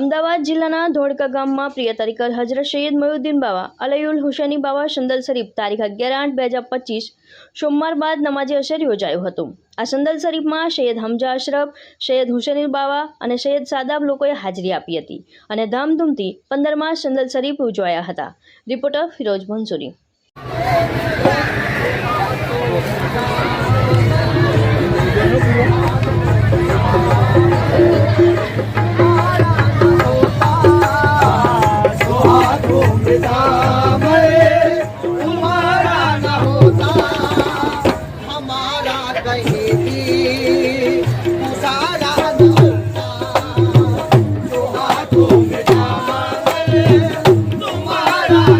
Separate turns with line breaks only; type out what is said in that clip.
અમદાવાદ જિલ્લાના ધોળકા ગામમાં પ્રિય તરીકર હજરત સૈયદ મયુદ્દીન બાવા, અલયુલ હુસૈની બાવા, સંદલ શરીફ, તારીખ અગિયાર આઠ બે હજાર પચીસ, સોમવાર બાદ નમાજે અસર યોજાયું હતું આ સંદલ શરીફમાં સૈયદ હમજા અશરફ સૈયદ હુસૈની બાવા અને સૈયદ સાદાબ લોકોએ હાજરી આપી હતી અને ધામધૂમથી પંદરમાં સંદલ શરીફ ઉજવાયા હતા reporter Firoz Mansuri
Thank you. Bye.